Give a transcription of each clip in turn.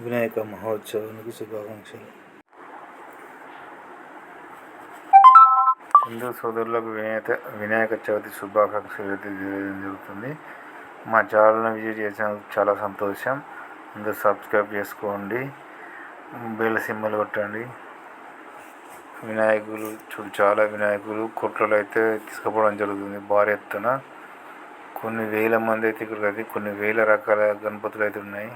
వినాయక మహోత్సవానికి శుభాకాంక్షలు. హిందూ సోదరులకు వినాయక వినాయక చవితి శుభాకాంక్షలు తెలియజేయడం జరుగుతుంది. మా ఛానల్ని విజిట్ చేసినందుకు చాలా సంతోషం. అందరూ సబ్స్క్రైబ్ చేసుకోండి. బెల్ సింబల్ కొట్టండి. వినాయకులు చూడు చాలా వినాయకులు కొట్లలో అయితే తీసుకుపోవడం జరుగుతుంది భారీ ఎత్తున. కొన్ని వేల మంది అయితే ఇక్కడ కొన్ని వేల రకాల గణపతులు అయితే ఉన్నాయి.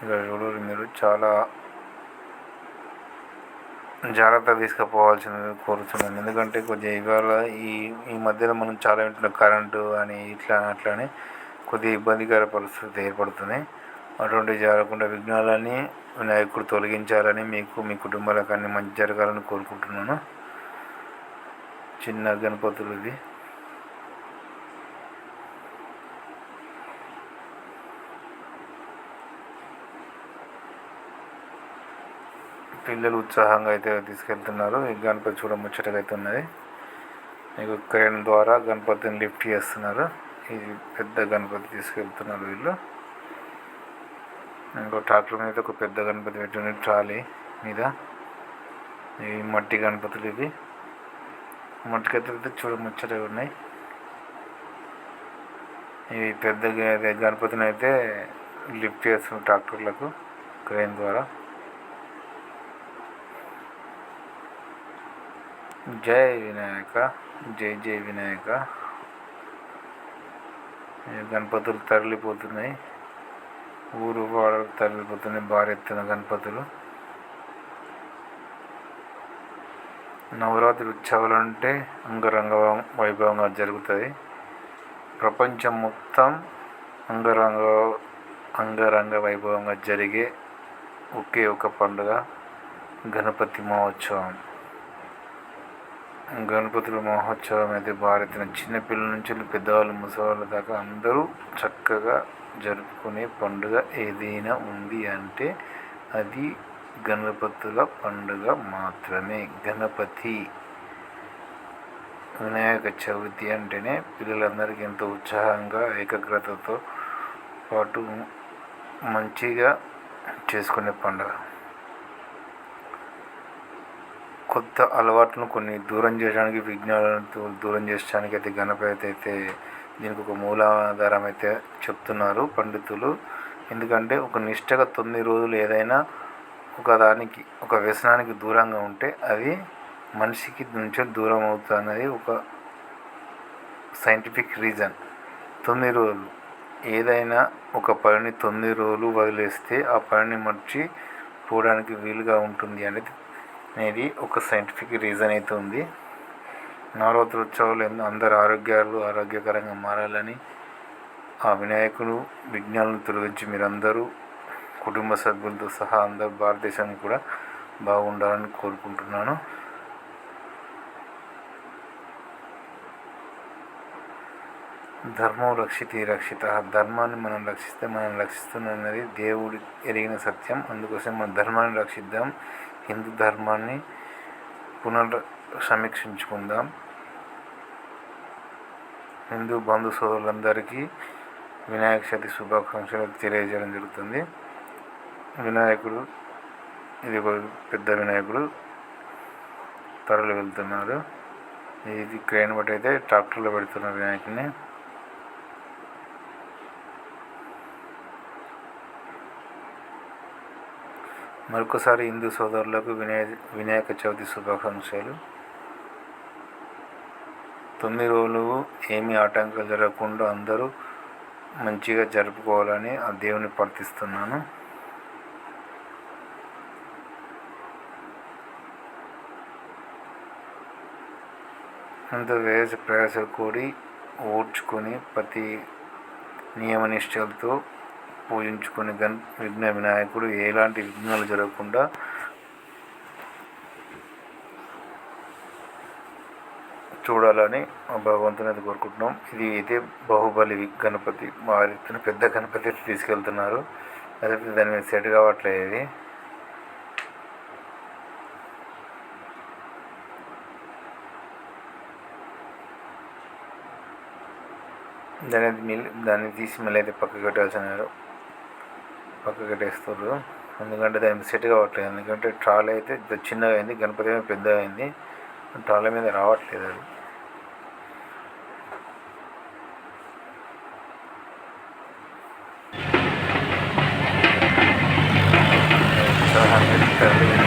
ఇక్కడ చూడరు మీరు చాలా జాగ్రత్త తీసుకుపోవాల్సింది కోరుతున్నాను. ఎందుకంటే కొద్దిగా ఇవాళ ఈ ఈ మధ్యలో మనం చాలా వింటున్నాం కరెంటు అని ఇట్లా అట్లా అని కొద్దిగా ఇబ్బందికర పరిస్థితి ఏర్పడుతుంది. అటువంటి జరగకుండా విఘ్నాలని వినాయకుడు తొలగించాలని మీకు మీ కుటుంబాలకు అన్ని మంచి జరగాలని కోరుకుంటున్నాను. చిన్న గణపతులు ఇది పిల్లలు ఉత్సాహంగా అయితే తీసుకెళ్తున్నారు. ఈ గణపతి చూడ ముచ్చటగా అయితే ఉన్నది మీకు క్రేన్ ద్వారా గణపతిని లిఫ్ట్ చేస్తున్నారు. ఇది పెద్ద గణపతి తీసుకెళ్తున్నారు వీళ్ళు. ఇంకో ట్రాక్టర్ మీద ఒక పెద్ద గణపతి పెట్టి ట్రాలీ మీద. ఇవి మట్టి గణపతులు ఇవి. మట్టి గణపతులు అయితే చూడ ముచ్చటగా ఉన్నాయి. ఇవి పెద్ద గణపతిని అయితే లిఫ్ట్ చేస్తున్నారు ట్రాక్టర్లకు క్రేన్ ద్వారా. జై వినాయక జై జై వినాయక. గణపతులు తరలిపోతున్నాయి. ఊరు వాడలు తరలిపోతున్నాయి భారీ ఎత్తున గణపతులు. నవరాత్రి ఉత్సవాలు అంటే అంగరంగ వైభవంగా జరుగుతుంది ప్రపంచం మొత్తం అంగరంగ అంగరంగ వైభవంగా జరిగే ఒకే ఒక పండుగ గణపతి మహోత్సవం. గణపతుల మహోత్సవం అయితే భారతిన చిన్నపిల్లల నుంచి పెద్దవాళ్ళు ముసవాళ్ళ దాకా అందరూ చక్కగా జరుపుకునే పండుగ ఏదైనా ఉంది అంటే అది గణపతుల పండుగ మాత్రమే. గణపతి వినాయక చవితి అంటేనే పిల్లలందరికీ ఎంతో ఉత్సాహంగా ఏకాగ్రతతో పాటు మంచిగా చేసుకునే పండుగ. కొత్త అలవాట్లను కొన్ని దూరం చేయడానికి విజ్ఞానాలను దూరం చేయడానికి అయితే గణపతి అయితే దీనికి ఒక మూలాధారం అయితే చెప్తున్నారు పండితులు. ఎందుకంటే ఒక నిష్టగా తొమ్మిది రోజులు ఏదైనా ఒక దానికి ఒక వ్యసనానికి దూరంగా ఉంటే అది మనిషికి నుంచి దూరం అవుతుంది అనేది ఒక సైంటిఫిక్ రీజన్ తొమ్మిది రోజులు. ఏదైనా ఒక పనిని తొమ్మిది రోజులు వదిలేస్తే ఆ పనిని మర్చి పోవడానికి వీలుగా ఉంటుంది అనేది అనేది ఒక సైంటిఫిక్ రీజన్ అయితే ఉంది. నవరాత్రోత్సవాలు అందరు ఆరోగ్యాలు ఆరోగ్యకరంగా మారాలని ఆ వినాయకుడు విఘ్నాలను తొలగించి మీరందరూ కుటుంబ సభ్యులతో సహా అందరు భారతదేశం కూడా బాగుండాలని కోరుకుంటున్నాను. ధర్మం రక్షితి రక్షిత ధర్మాన్ని మనం రక్షిస్తే మనం రక్షిస్తున్నది దేవుడి ఎరిగిన సత్యం. అందుకోసం మన ధర్మాన్ని రక్షిద్దాం. హిందూ ధర్మాన్ని పునర్ సమీక్షించుకుందాం హిందూ బంధు సోదరులందరికీ వినాయక చవితి శుభాకాంక్షలు తెలియజేయడం జరుగుతుంది. వినాయకుడు ఇది ఒక పెద్ద వినాయకుడు తరలి వెళ్తున్నారు. ఇది క్రేన్ బట్టి అయితే ట్రాక్టర్లో పెడుతున్నారు వినాయకుడిని. మరొకసారి హిందూ సోదరులకు వినాయ వినాయక చవితి శుభాకాంక్షలు. తొమ్మిది రోజులు ఏమీ ఆటంకాలు జరగకుండా అందరూ మంచిగా జరుపుకోవాలని ఆ దేవుని ప్రార్థిస్తున్నాను. అంత వేస ప్రయాసలు కూడి ఓడ్చుకొని ప్రతి నియమనిష్టలతో పూజించుకొని గన్ విఘ్న వినాయకుడు ఎలాంటి విఘ్నాలు జరగకుండా చూడాలని మా భగవంతుని అయితే కోరుకుంటున్నాం. ఇది అయితే బాహుబలి గణపతి వారి పెద్ద గణపతి తీసుకెళ్తున్నారు. అదే దాని మీద సెట్ కావట్లేదు ఇది. దాన్ని దాన్ని తీసి మళ్ళీ అయితే పక్కకి పెట్టాల్సినారు పక్కకి కట్టేస్తారు ఎందుకంటే దాని సెట్ కావట్లేదు. ఎందుకంటే ట్రాలీ అయితే చిన్నగా అయింది. గణపతి ఏమో పెద్దగా అయింది. ట్రాలీ మీద రావట్లేదు అది. ఉత్సాహం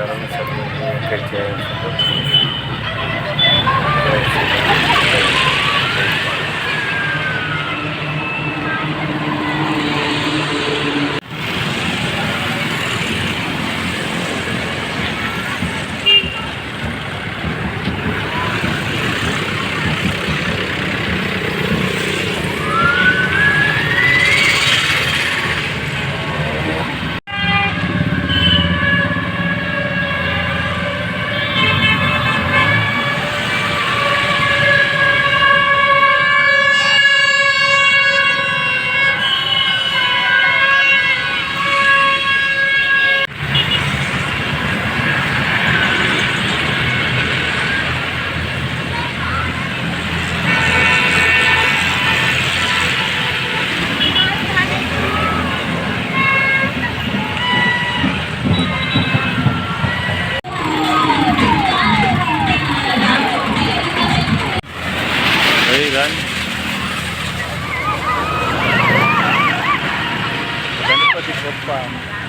మా ఛానల్ని గణపతి గొప్ప